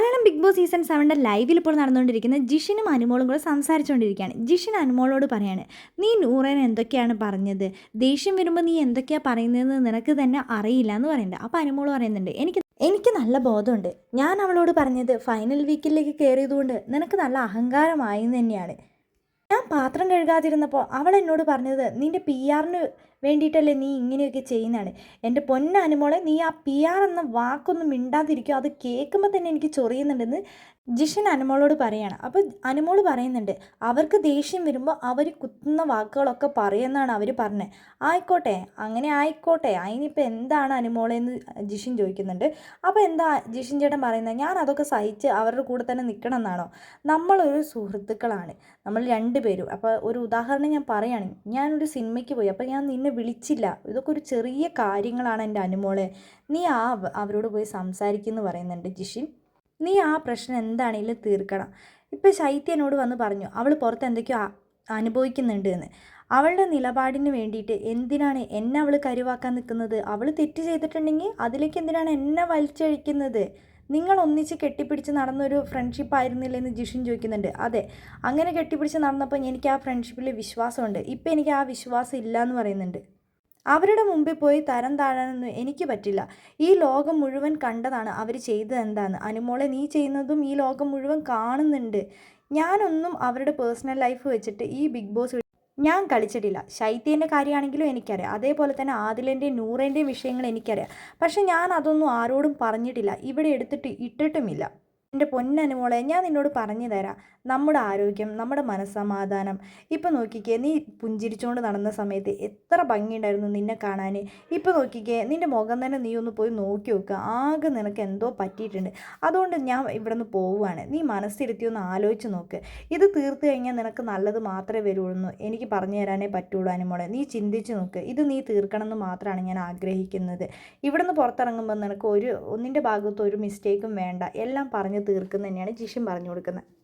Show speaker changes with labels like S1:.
S1: Malayalam big boss season സെവന്റെ ലൈവിൽ ഇപ്പോൾ നടന്നുകൊണ്ടിരിക്കുന്ന ജിഷിനും അനുമോളും കൂടെ സംസാരിച്ചുകൊണ്ടിരിക്കുകയാണ്. ജിഷിൻ അനുമോളോട് പറയാണ് നീ നൂറേനെ എന്തൊക്കെയാണ് പറഞ്ഞത്? ദേഷ്യം വരുമ്പോൾ നീ എന്തൊക്കെയാണ് പറയുന്നതെന്ന് നിനക്ക് തന്നെ അറിയില്ല എന്ന് പറയുന്നുണ്ട്. അപ്പോൾ അനുമോൾ പറയുന്നുണ്ട് എനിക്ക് എനിക്ക് നല്ല ബോധമുണ്ട്. ഞാൻ അവളോട് പറഞ്ഞത് ഫൈനൽ വീക്കിലേക്ക് കയറിയതുകൊണ്ട് നിനക്ക് നല്ല അഹങ്കാരമായിന്ന് തന്നെയാണ്. ഞാൻ പാത്രം കഴുകാതിരുന്നപ്പോൾ അവൾ എന്നോട് പറഞ്ഞത് നിന്റെ പി ആറിന് വേണ്ടിയിട്ടല്ലേ നീ ഇങ്ങനെയൊക്കെ ചെയ്യുന്നതാണ്. എന്റെ പൊന്ന അനുമോളെ നീ ആ പി ആർ എന്ന വാക്കൊന്നും മിണ്ടാതിരിക്കും. അത് കേൾക്കുമ്പോൾ തന്നെ എനിക്ക് ചൊറിയുന്നുണ്ടെന്ന് ജിഷൻ അനുമോളോട് പറയാണ്. അപ്പോൾ അനുമോൾ പറയുന്നുണ്ട് അവർക്ക് ദേഷ്യം വരുമ്പോൾ അവർ കുത്തുന്ന വാക്കുകളൊക്കെ പറയുമെന്നാണ് അവർ പറഞ്ഞത് ആയിക്കോട്ടെ അങ്ങനെ ആയിക്കോട്ടെ. അതിനിപ്പോൾ എന്താണ് അനുമോളെന്ന് ജിഷൻ ചോദിക്കുന്നുണ്ട്. അപ്പോൾ എന്താ ജിഷൻ ചേട്ടൻ പറയുന്നത്? ഞാൻ അതൊക്കെ സഹിച്ച് അവരുടെ കൂടെ തന്നെ നിൽക്കണം എന്നാണോ നമ്മളൊരു സുഹൃത്തുക്കളാണ്. നമ്മൾ രണ്ടുപേരും അപ്പോൾ ഒരു ഉദാഹരണം ഞാൻ പറയുകയാണെങ്കിൽ ഞാനൊരു സിനിമയ്ക്ക് പോയി അപ്പോൾ ഞാൻ നിന്നെ വിളിച്ചില്ല. ഇതൊക്കെ ഒരു ചെറിയ കാര്യങ്ങളാണ് എന്റെ അനുമോളെ. നീ ആ അവരോട് പോയി സംസാരിക്കുമെന്ന് പറയുന്നുണ്ട് ജിഷിൻ. നീ ആ പ്രശ്നം എന്താണെങ്കിലും തീർക്കണം. ഇപ്പോൾ ശൈത്യനോട് വന്ന് പറഞ്ഞു അവൾ പുറത്ത് എന്തൊക്കെയോ അനുഭവിക്കുന്നുണ്ട് എന്ന്. അവളുടെ നിലപാടിന് വേണ്ടിയിട്ട് എന്തിനാണ് എന്നെ അവൾ കരുവാക്കാൻ നിൽക്കുന്നത്? അവൾ തെറ്റ് ചെയ്തിട്ടുണ്ടെങ്കിൽ അതിലേക്ക് എന്തിനാണ് എന്നെ വലിച്ചഴിക്കുന്നത്? നിങ്ങൾ ഒന്നിച്ച് കെട്ടിപ്പിടിച്ച് നടന്നൊരു ഫ്രണ്ട്ഷിപ്പ് ആയിരുന്നില്ലെന്ന് ജിഷിൻ ചോദിക്കുന്നുണ്ട്. അതെ അങ്ങനെ കെട്ടിപ്പിടിച്ച് നടന്നപ്പോൾ എനിക്ക് ആ ഫ്രണ്ട്ഷിപ്പിൽ വിശ്വാസമുണ്ട്. ഇപ്പം എനിക്ക് ആ വിശ്വാസം ഇല്ല എന്ന് പറയുന്നുണ്ട്. അവരുടെ മുമ്പിൽ പോയി തരം താഴാനൊന്നും എനിക്ക് പറ്റില്ല. ഈ ലോകം മുഴുവൻ കണ്ടതാണ് അവർ ചെയ്തത് എന്താണ് അനുമോളെ നീ ചെയ്യുന്നതും ഈ ലോകം മുഴുവൻ കാണുന്നുണ്ട്. ഞാനൊന്നും അവരുടെ പേഴ്സണൽ ലൈഫ് വെച്ചിട്ട് ഈ ബിഗ് ബോസ് ഞാൻ കളിച്ചിട്ടില്ല. ശൈത്യേന്റെ കാര്യമാണെങ്കിലും എനിക്കറിയാം. അതേപോലെ തന്നെ ആദിലിന്റെയും നൂറേന്റെയും വിഷയങ്ങൾ എനിക്കറിയാം. പക്ഷെ ഞാൻ അതൊന്നും ആരോടും പറഞ്ഞിട്ടില്ല. ഇവിടെ എടുത്തിട്ട് ഇട്ടിട്ടുമില്ല. എന്റെ പൊന്നനുമോളെ ഞാൻ നിന്നോട് പറഞ്ഞു തരാം. നമ്മുടെ ആരോഗ്യം നമ്മുടെ മനസ്സമാധാനം. ഇപ്പം നോക്കിക്കേ നീ പുഞ്ചിരിച്ചുകൊണ്ട് നടന്ന സമയത്ത് എത്ര ഭംഗിയുണ്ടായിരുന്നു നിന്നെ കാണാൻ ഇപ്പം നോക്കിക്കേ നിന്റെ മുഖം തന്നെ നീ ഒന്ന് പോയി നോക്കി നോക്കുക ആകെ നിനക്ക് എന്തോ പറ്റിയിട്ടുണ്ട്. അതുകൊണ്ട് ഞാൻ ഇവിടെ നിന്ന് പോവുകയാണ്. നീ മനസ്സിരുത്തി ഒന്ന് ആലോചിച്ച് നോക്ക്. ഇത് തീർത്തു കഴിഞ്ഞാൽ നിനക്ക് നല്ലത് മാത്രമേ വരുള്ളൂ. എനിക്ക് പറഞ്ഞു തരാനേ പറ്റുള്ളൂ അനുമോളെ. നീ ചിന്തിച്ച് നോക്ക്. ഇത് നീ തീർക്കണം എന്ന് മാത്രമാണ് ഞാൻ ആഗ്രഹിക്കുന്നത്. ഇവിടെ നിന്ന് പുറത്തിറങ്ങുമ്പോൾ നിനക്ക് ഒരു ഒന്നിന്റെ ഭാഗത്ത് ഒരു മിസ്റ്റേക്കും വേണ്ട. എല്ലാം പറഞ്ഞ് തീർക്കുന്ന തന്നെയാണ് ജിഷൻ പറഞ്ഞു കൊടുക്കുന്നത്.